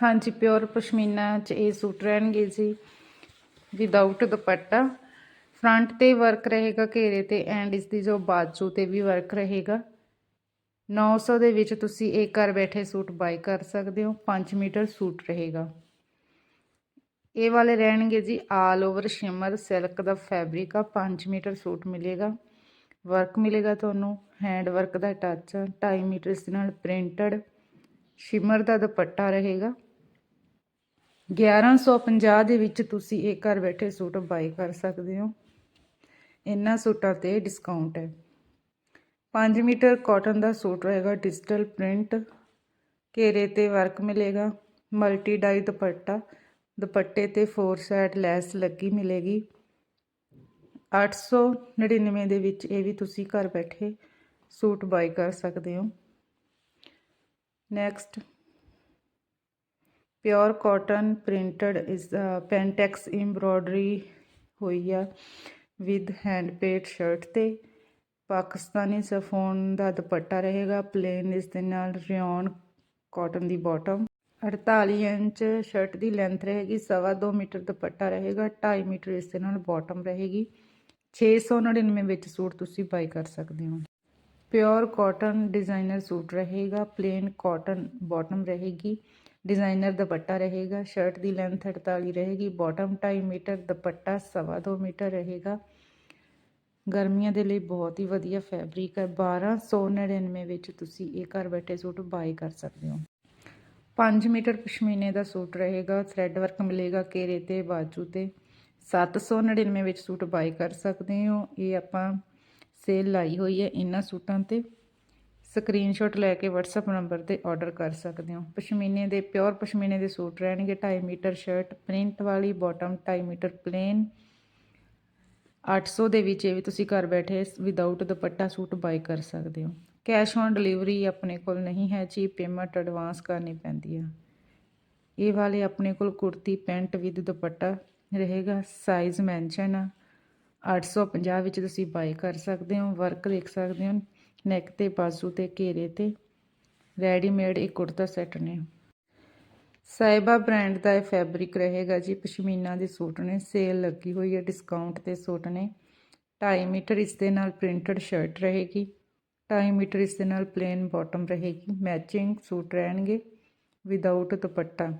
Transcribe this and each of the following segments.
ਹਾਂਜੀ ਪਿਓਰ ਪਸ਼ਮੀਨਾ ਚ ਇਹ ਸੂਟ ਰਹਿਣਗੇ ਜੀ ਵਿਦਆਊਟ ਦੁਪੱਟਾ। ਫਰੰਟ ਤੇ ਵਰਕ ਰਹੇਗਾ ਘੇਰੇ ਤੇ ਐਂਡ ਇਸ ਦੀ ਜੋ ਬਾਜੂ ਤੇ ਵੀ ਵਰਕ ਰਹੇਗਾ। 900 ਦੇ ਵਿੱਚ ਤੁਸੀਂ ਇਹ ਘਰ ਬੈਠੇ ਸੂਟ ਬਾਈ ਕਰ ਸਕਦੇ ਹੋ 5 ਮੀਟਰ ਸੂਟ ਰਹੇਗਾ। ਇਹ ਵਾਲੇ ਰਹਿਣਗੇ ਜੀ ਆਲ ਓਵਰ ਸ਼ਿਮਰ ਸਿਲਕ ਦਾ ਫੈਬਰਿਕ ਆ 5 ਮੀਟਰ ਸੂਟ ਮਿਲੇਗਾ। ਵਰਕ ਮਿਲੇਗਾ ਤੁਹਾਨੂੰ ਹੈਂਡ ਵਰਕ ਦਾ ਟੱਚ 2.5 ਮੀਟਰ ਇਸ ਦੇ ਨਾਲ ਪ੍ਰਿੰਟਡ ਸ਼ਿਮਰ ਦਾ ਦੁਪੱਟਾ ਰਹੇਗਾ। 1150 ਦੇ ਵਿੱਚ ਤੁਸੀਂ ਇਹ ਘਰ ਬੈਠੇ ਸੂਟ ਬਾਈ ਕਰ ਸਕਦੇ ਹੋ। ਇਹਨਾਂ ਸੂਟਾਂ ਤੇ ਡਿਸਕਾਊਂਟ ਹੈ। 5 ਮੀਟਰ ਕਾਟਨ ਦਾ ਸੂਟ ਰਹੇਗਾ ਡਿਜੀਟਲ ਪ੍ਰਿੰਟ ਘੇਰੇ ਤੇ ਵਰਕ ਮਿਲੇਗਾ। Multi dye dupatta. ਦੁਪੱਟੇ ਤੇ ਫੋਰ ਸਾਈਡ ਲੈਸ ਲੱਗੀ ਮਿਲੇਗੀ। 899 ਦੇ ਵਿੱਚ ਇਹ ਵੀ ਤੁਸੀਂ ਘਰ ਬੈਠੇ ਸੂਟ ਬਾਈ ਕਰ ਸਕਦੇ ਹੋ। ਨੈਕਸਟ ਪਿਓਰ ਕਾਟਨ ਪ੍ਰਿੰਟਡ ਇਸ ਪੈਂਟੈਕਸ ਐਮਬ੍ਰੋਇਡਰੀ ਹੋਈ ਆ ਵਿਦ ਹੈਂਡ ਪੇਡ ਸ਼ਰਟ ਤੇ। ਪਾਕਿਸਤਾਨੀ ਸਫੋਨ ਦਾ ਦੁਪੱਟਾ ਰਹੇਗਾ। ਪਲੇਨ ਇਸ ਦੇ ਨਾਲ ਰਿਓਨ ਕਾਟਨ ਦੀ ਬਾਟਮ 48 ਇੰਚ ਸ਼ਰਟ ਦੀ ਲੈਂਥ ਰਹੇਗੀ। ਸਵਾ 2 ਮੀਟਰ ਦੁਪੱਟਾ ਰਹੇਗਾ। 2.5 ਮੀਟਰ ਇਸ ਦੇ ਨਾਲ ਬਾਟਮ ਰਹੇਗੀ। 699 ਵਿੱਚ ਸੂਟ ਤੁਸੀਂ ਬਾਈ ਕਰ ਸਕਦੇ ਹੋ। ਪਿਓਰ ਕਾਟਨ ਡਿਜ਼ਾਈਨਰ ਸੂਟ ਰਹੇਗਾ। ਪਲੇਨ ਕਾਟਨ ਬਾਟਮ ਰਹੇਗੀ। ਡਿਜ਼ਾਈਨਰ ਦੁਪੱਟਾ ਰਹੇਗਾ, ਸ਼ਰਟ ਦੀ ਲੈਂਥ 48 ਰਹੇਗੀ ਬਾਟਮ 2.5 ਮੀਟਰ, ਦੁਪੱਟਾ ਸਵਾ 2 ਮੀਟਰ ਰਹੇਗਾ। ਗਰਮੀਆਂ ਦੇ ਲਈ ਬਹੁਤ ਹੀ ਵਧੀਆ ਫੈਬਰਿਕ ਹੈ। 1299 ਵਿੱਚ ਤੁਸੀਂ ਇਹ ਘਰ ਬੈਠੇ ਸੂਟ ਬਾਈ ਕਰ ਸਕਦੇ ਹੋ। 5 ਮੀਟਰ ਪਸ਼ਮੀਨੇ ਦਾ ਸੂਟ ਰਹੇਗਾ ਥ੍ਰੈਡ ਵਰਕ ਮਿਲੇਗਾ ਘੇਰੇ ਤੇ, ਬਾਜੂ ਤੇ। 799 ਵਿੱਚ ਸੂਟ ਬਾਈ ਕਰ ਸਕਦੇ ਹੋ। ਇਹ ਆਪਾਂ ਸੇਲ ਲਾਈ ਹੋਈ ਹੈ ਇਹਨਾਂ ਸੂਟਾਂ ਤੇ। ਸਕਰੀਨਸ਼ਾਟ ਲੈ ਕੇ WhatsApp ਨੰਬਰ ਤੇ ਆਰਡਰ ਕਰ ਸਕਦੇ ਹੋ। ਪਸ਼ਮੀਨੇ ਦੇ ਪਿਓਰ ਪਸ਼ਮੀਨੇ ਦੇ ਸੂਟ ਰਹਿਣਗੇ 2.5 ਮੀਟਰ ਸ਼ਰਟ ਪ੍ਰਿੰਟ ਵਾਲੀ ਬਾਟਮ 2.5 ਮੀਟਰ ਪਲੇਨ 800 ਦੇ ਵਿੱਚ ਇਹ ਵੀ ਤੁਸੀਂ ਘਰ ਬੈਠੇ ਵਿਦਆਊਟ ਦੁਪੱਟਾ ਸੂਟ ਬਾਈ ਕਰ ਸਕਦੇ ਹੋ। ਕੈਸ਼ ਔਨ ਡਿਲੀਵਰੀ ਆਪਣੇ ਕੋਲ ਨਹੀਂ ਹੈ ਜੀ ਪੇਮੈਂਟ ਐਡਵਾਂਸ ਕਰਨੀ ਪੈਂਦੀ ਆ। ਇਹ ਵਾਲੇ ਆਪਣੇ ਕੋਲ ਕੁੜਤੀ, ਪੈਂਟ ਵਿਦ ਦੁਪੱਟਾ ਰਹੇਗਾ ਸਾਈਜ਼ ਮੈਂਸ਼ਨ ਆ। 850 ਵਿੱਚ ਤੁਸੀਂ ਬਾਈ ਕਰ ਸਕਦੇ ਹੋ ਵਰਕ ਦੇਖ ਸਕਦੇ ਹੋ। ਨੈਕ ਤੇ ਬਾਜ਼ੂ ਤੇ ਘੇਰੇ ਤੇ ਰੈਡੀਮੇਡ ਇੱਕ ਕੁੜਤਾ ਸੈੱਟ ਨੇ। ਸਾਇਬਾ ਬ੍ਰਾਂਡ ਦਾ ਇਹ ਫੈਬਰਿਕ ਰਹੇਗਾ ਜੀ। ਪਸ਼ਮੀਨਾ ਦੇ ਸੂਟ ਨੇ, ਸੇਲ ਲੱਗੀ ਹੋਈ ਹੈ, ਡਿਸਕਾਊਂਟ ਤੇ ਸੂਟ ਨੇ। 2.5 ਮੀਟਰ ਇਸ ਦੇ ਨਾਲ ਪ੍ਰਿੰਟਡ ਸ਼ਰਟ ਰਹੇਗੀ। 2.5 ਮੀਟਰ ਇਸ ਦੇ ਨਾਲ ਪਲੇਨ ਬਾਟਮ ਰਹੇਗੀ। ਮੈਚਿੰਗ ਸੂਟ ਰਹਿਣਗੇ ਵਿਦਆਊਟ ਦੁਪੱਟਾ।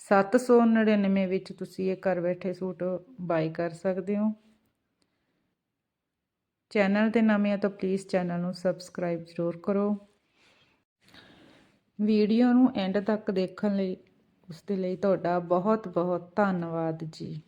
799 ਵਿੱਚ ਤੁਸੀਂ ਇਹ ਘਰ ਬੈਠੇ ਸੂਟ ਬਾਈ ਕਰ ਸਕਦੇ ਹੋ। ਚੈਨਲ ਤੇ ਨਵੇਂ ਆ ਤਾਂ ਪਲੀਜ਼ ਚੈਨਲ ਨੂੰ ਸਬਸਕ੍ਰਾਈਬ ਜ਼ਰੂਰ ਕਰੋ। ਵੀਡੀਓ ਨੂੰ ਐਂਡ ਤੱਕ ਦੇਖਣ ਲਈ ਉਸ ਦੇ ਲਈ ਤੁਹਾਡਾ ਬਹੁਤ ਬਹੁਤ ਧੰਨਵਾਦ ਜੀ।